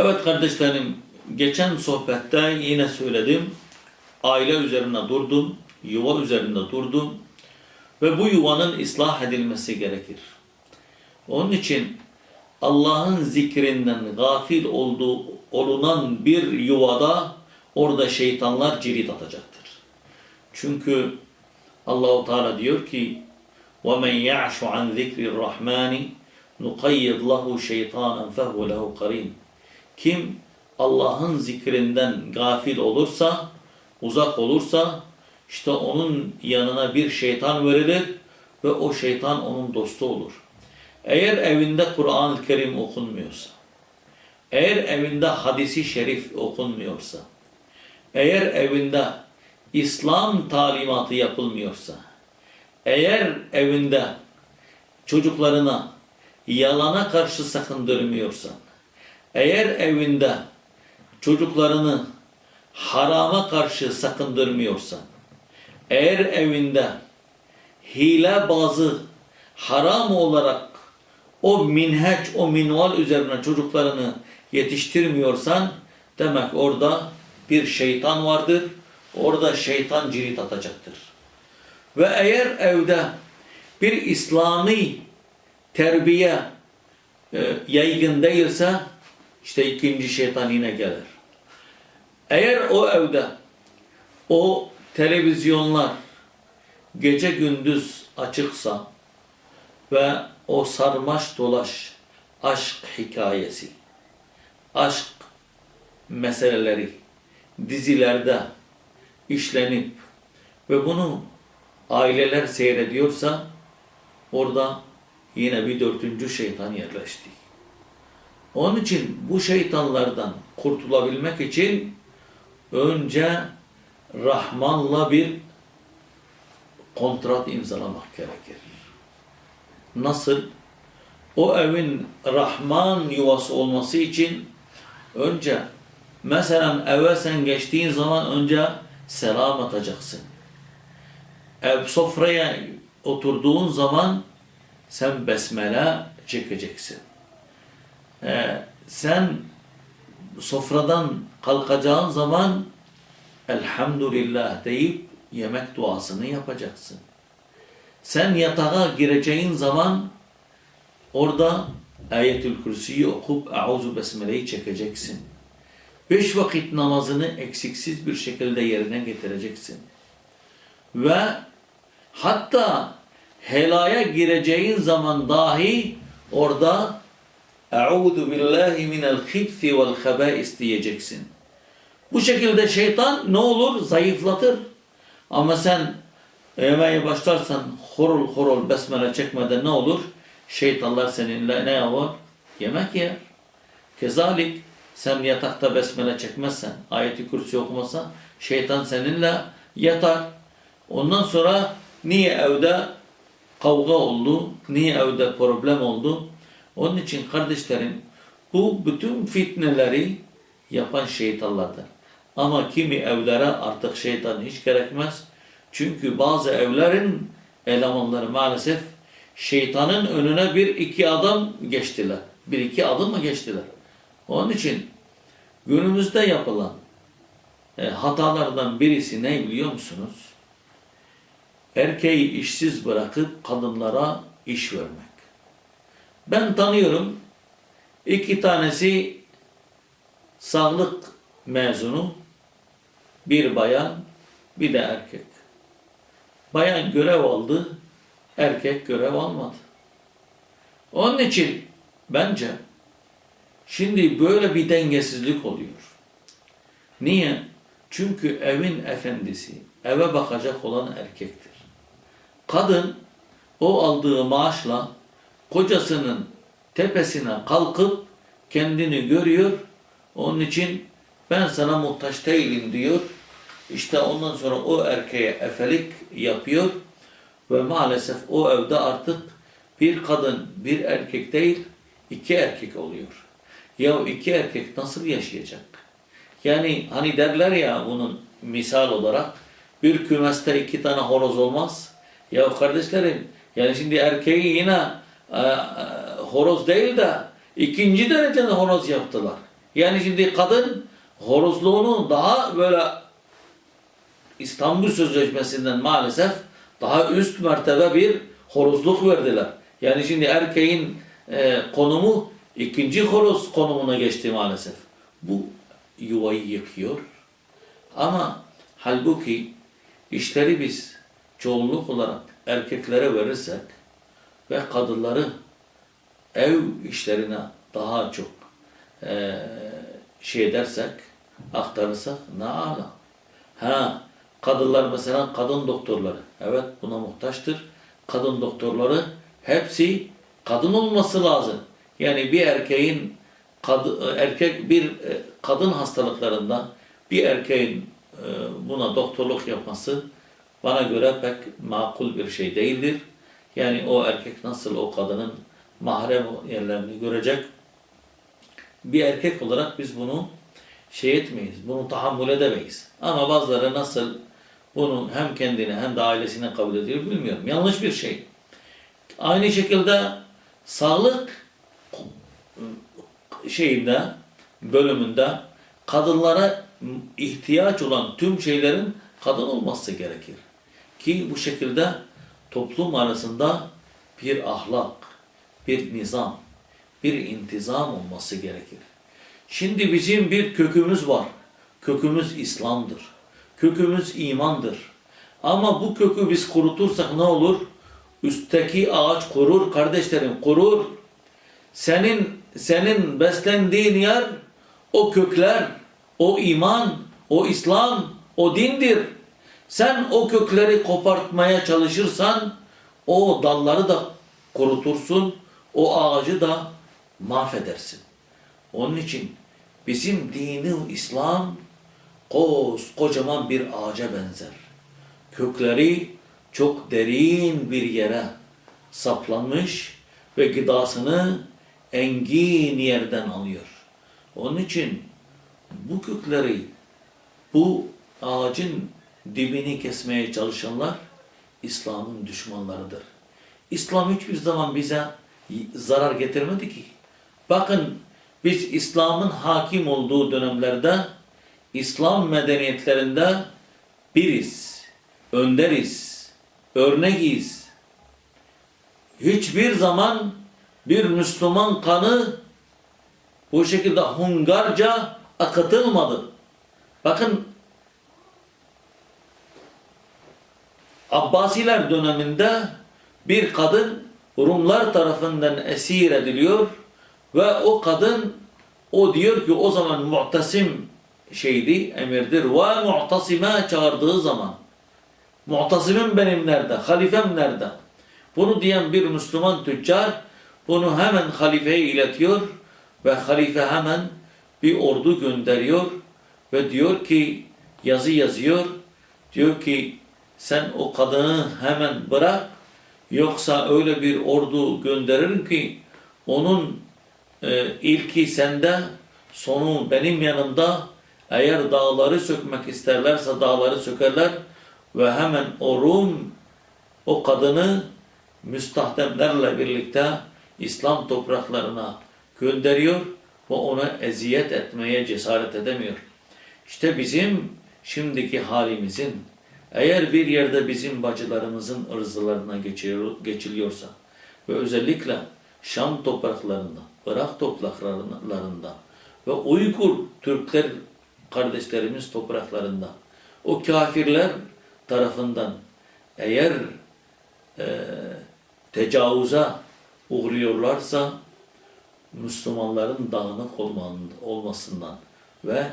Evet kardeşlerim, geçen sohbette yine söyledim. Aile üzerine durdum, yuva üzerinde durdum ve bu yuvanın ıslah edilmesi gerekir. Onun için Allah'ın zikrinden gafil olduğu olunan bir yuvada orada şeytanlar cirit atacaktır. Çünkü Allahu Teala diyor ki: "Ve men ya'şu an zikrir rahmani nuqayyid lahu şeytanen fehu lehu karin." Kim Allah'ın zikrinden gafil olursa, uzak olursa işte onun yanına bir şeytan verilir ve o şeytan onun dostu olur. Eğer evinde Kur'an-ı Kerim okunmuyorsa, eğer evinde hadisi şerif okunmuyorsa, eğer evinde İslam talimatı yapılmıyorsa, eğer evinde çocuklarına yalana karşı sakındırmıyorsan, eğer evinde çocuklarını harama karşı sakındırmıyorsan, eğer evinde hile bazı haram olarak o minheç, o minval üzerine çocuklarını yetiştirmiyorsan demek orada bir şeytan vardır. Orada şeytan cirit atacaktır. Ve eğer evde bir İslami terbiye e, yaygın değilse işte ikinci şeytan yine gelir. Eğer o evde o televizyonlar gece gündüz açıksa ve o sarmaş dolaş aşk hikayesi, aşk meseleleri dizilerde işlenip ve bunu aileler seyrediyorsa orada yine bir dördüncü şeytan yerleşti. Onun için bu şeytanlardan kurtulabilmek için önce Rahman'la bir kontrat imzalamak gerekir. Nasıl? O evin Rahman yuvası olması için önce mesela eve sen geçtiğin zaman önce selam atacaksın. Ev sofraya oturduğun zaman sen besmele çekeceksin. Ee, sen sofradan kalkacağın zaman elhamdülillah deyip yemek duasını yapacaksın. Sen yatağa gireceğin zaman orada Ayetül Kürsi'yi okup Euzu Besmele'yi çekeceksin. Beş vakit namazını eksiksiz bir şekilde yerine getireceksin. Ve hatta helaya gireceğin zaman dahi orada Billahi minel hibsi vel habais diyeceksin. Bu şekilde şeytan ne olur? Zayıflatır. Ama sen yemeğe başlarsan horul horul besmele çekmeden ne olur? Şeytanlar seninle ne yapar? Yemek yer. Kezalik sen yatakta besmele çekmezsen, ayeti kürsi okumazsan şeytan seninle yatar. Ondan sonra niye evde kavga oldu? Niye evde problem oldu? Onun için kardeşlerim bu bütün fitneleri yapan şeytanlardır. Ama kimi evlere artık şeytan hiç gerekmez. Çünkü bazı evlerin elemanları maalesef şeytanın önüne bir iki adım geçtiler. Bir iki adım mı geçtiler? Onun için günümüzde yapılan e, hatalardan birisi ne biliyor musunuz? Erkeği işsiz bırakıp kadınlara iş vermek. Ben tanıyorum iki tanesi sağlık mezunu, bir bayan, bir de erkek. Bayan görev aldı, erkek görev almadı. Onun için bence şimdi böyle bir dengesizlik oluyor. Niye? Çünkü evin efendisi, eve bakacak olan erkektir. Kadın o aldığı maaşla kocasının tepesine kalkıp kendini görüyor. Onun için ben sana muhtaç değilim diyor. İşte ondan sonra o erkeğe efelik yapıyor ve maalesef o evde artık bir kadın, bir erkek değil, iki erkek oluyor. Ya iki erkek nasıl yaşayacak? Yani hani derler ya bunun misal olarak bir kümeste iki tane horoz olmaz. Ya kardeşlerim yani şimdi erkeği yine e, e, horoz değil de ikinci derecede horoz yaptılar. Yani şimdi kadın horozluğunu daha böyle İstanbul Sözleşmesi'nden maalesef daha üst mertebe bir horozluk verdiler. Yani şimdi erkeğin e, konumu ikinci horoz konumuna geçti maalesef. Bu yuvayı yıkıyor. Ama halbuki işleri biz çoğunluk olarak erkeklere verirsek ve kadınları ev işlerine daha çok e, şey edersek, aktarırsak ne ala. Ha, kadınlar mesela kadın doktorları. Evet buna muhtaçtır. Kadın doktorları hepsi kadın olması lazım. Yani bir erkeğin kadı- erkek bir e, kadın hastalıklarında bir erkeğin e, buna doktorluk yapması bana göre pek makul bir şey değildir. Yani o erkek nasıl o kadının mahrem yerlerini görecek? Bir erkek olarak biz bunu şey etmeyiz, bunu tahammül edemeyiz. Ama bazıları nasıl bunu hem kendine hem de ailesine kabul ediyor bilmiyorum. Yanlış bir şey. Aynı şekilde sağlık şeyinde, bölümünde kadınlara ihtiyaç olan tüm şeylerin kadın olması gerekir. Ki bu şekilde toplum arasında bir ahlak, bir nizam, bir intizam olması gerekir. Şimdi bizim bir kökümüz var. Kökümüz İslam'dır. Kökümüz imandır. Ama bu kökü biz kurutursak ne olur? Üstteki ağaç kurur kardeşlerim, kurur. Senin senin beslendiğin yer o kökler, o iman, o İslam, o dindir. Sen o kökleri kopartmaya çalışırsan o dalları da kurutursun, o ağacı da mahvedersin. Onun için bizim dini İslam kocaman bir ağaca benzer. Kökleri çok derin bir yere saplanmış ve gıdasını engin yerden alıyor. Onun için bu kökleri, bu ağacın dibini kesmeye çalışanlar İslam'ın düşmanlarıdır. İslam hiçbir zaman bize zarar getirmedi ki. Bakın biz İslam'ın hakim olduğu dönemlerde İslam medeniyetlerinde biriz, önderiz, örneğiz. Hiçbir zaman bir Müslüman kanı bu şekilde hungarca akıtılmadı. Bakın Abbasiler döneminde bir kadın Rumlar tarafından esir ediliyor ve o kadın o diyor ki o zaman mu'tasim şeydi, emirdir. Ve mu'tasime çağırdığı zaman mu'tasimim benim nerede? Halifem nerede? Bunu diyen bir Müslüman tüccar bunu hemen halifeye iletiyor ve halife hemen bir ordu gönderiyor ve diyor ki yazı yazıyor. Diyor ki sen o kadını hemen bırak yoksa öyle bir ordu gönderirim ki onun e, ilki sende sonu benim yanımda eğer dağları sökmek isterlerse dağları sökerler ve hemen o Rum o kadını müstahdemlerle birlikte İslam topraklarına gönderiyor ve ona eziyet etmeye cesaret edemiyor. İşte bizim şimdiki halimizin eğer bir yerde bizim bacılarımızın ırzlarına geçiyor, geçiliyorsa ve özellikle Şam topraklarında, Irak topraklarında ve Uygur Türkler kardeşlerimiz topraklarında o kafirler tarafından eğer e, tecavüze uğruyorlarsa Müslümanların dağınık olmasından ve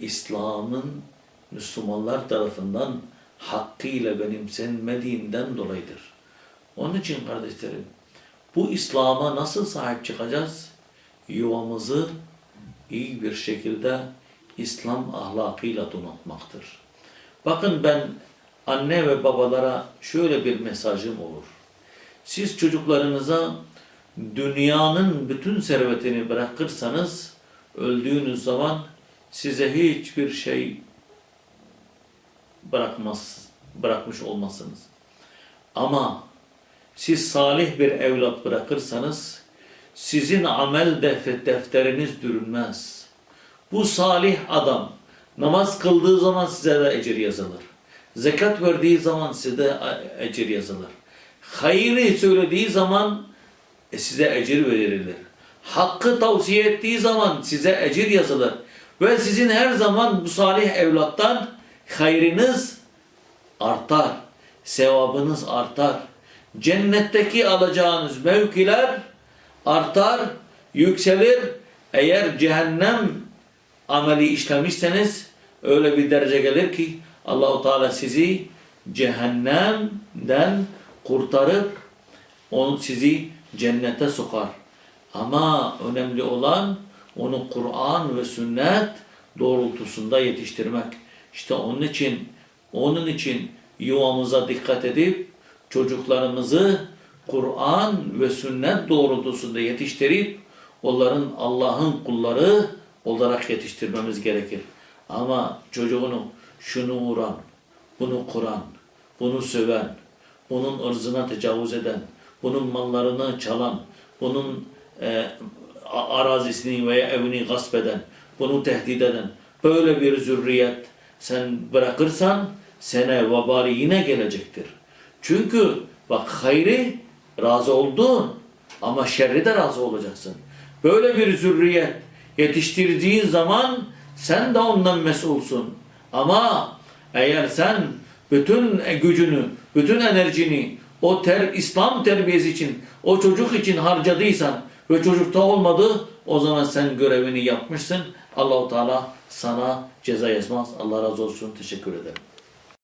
İslam'ın Müslümanlar tarafından hakkıyla benimsenmediğinden dolayıdır. Onun için kardeşlerim bu İslam'a nasıl sahip çıkacağız? Yuvamızı iyi bir şekilde İslam ahlakıyla donatmaktır. Bakın ben anne ve babalara şöyle bir mesajım olur. Siz çocuklarınıza dünyanın bütün servetini bırakırsanız öldüğünüz zaman size hiçbir şey bırakmaz, bırakmış olmasınız. Ama siz salih bir evlat bırakırsanız sizin amel def- defteriniz dürülmez. Bu salih adam namaz kıldığı zaman size de ecir yazılır. Zekat verdiği zaman size de ecir yazılır. Hayırı söylediği zaman e, size ecir verilir. Hakkı tavsiye ettiği zaman size ecir yazılır. Ve sizin her zaman bu salih evlattan hayrınız artar. Sevabınız artar. Cennetteki alacağınız mevkiler artar, yükselir. Eğer cehennem ameli işlemişseniz öyle bir derece gelir ki Allahu Teala sizi cehennemden kurtarıp onu sizi cennete sokar. Ama önemli olan onu Kur'an ve sünnet doğrultusunda yetiştirmek. İşte onun için onun için yuvamıza dikkat edip çocuklarımızı Kur'an ve sünnet doğrultusunda yetiştirip onların Allah'ın kulları olarak yetiştirmemiz gerekir. Ama çocuğunu şunu vuran, bunu kuran, bunu söven, bunun ırzına tecavüz eden, bunun mallarını çalan, bunun e, arazisini veya evini gasp eden, bunu tehdit eden böyle bir zürriyet sen bırakırsan sene vebali yine gelecektir. Çünkü bak hayrı razı oldun ama şerri de razı olacaksın. Böyle bir zürriyet yetiştirdiğin zaman sen de ondan mesulsun. Ama eğer sen bütün gücünü, bütün enerjini o ter, İslam terbiyesi için, o çocuk için harcadıysan ve çocukta olmadı, o zaman sen görevini yapmışsın. Allahu Teala sana ceza yazmaz. Allah razı olsun. Teşekkür ederim.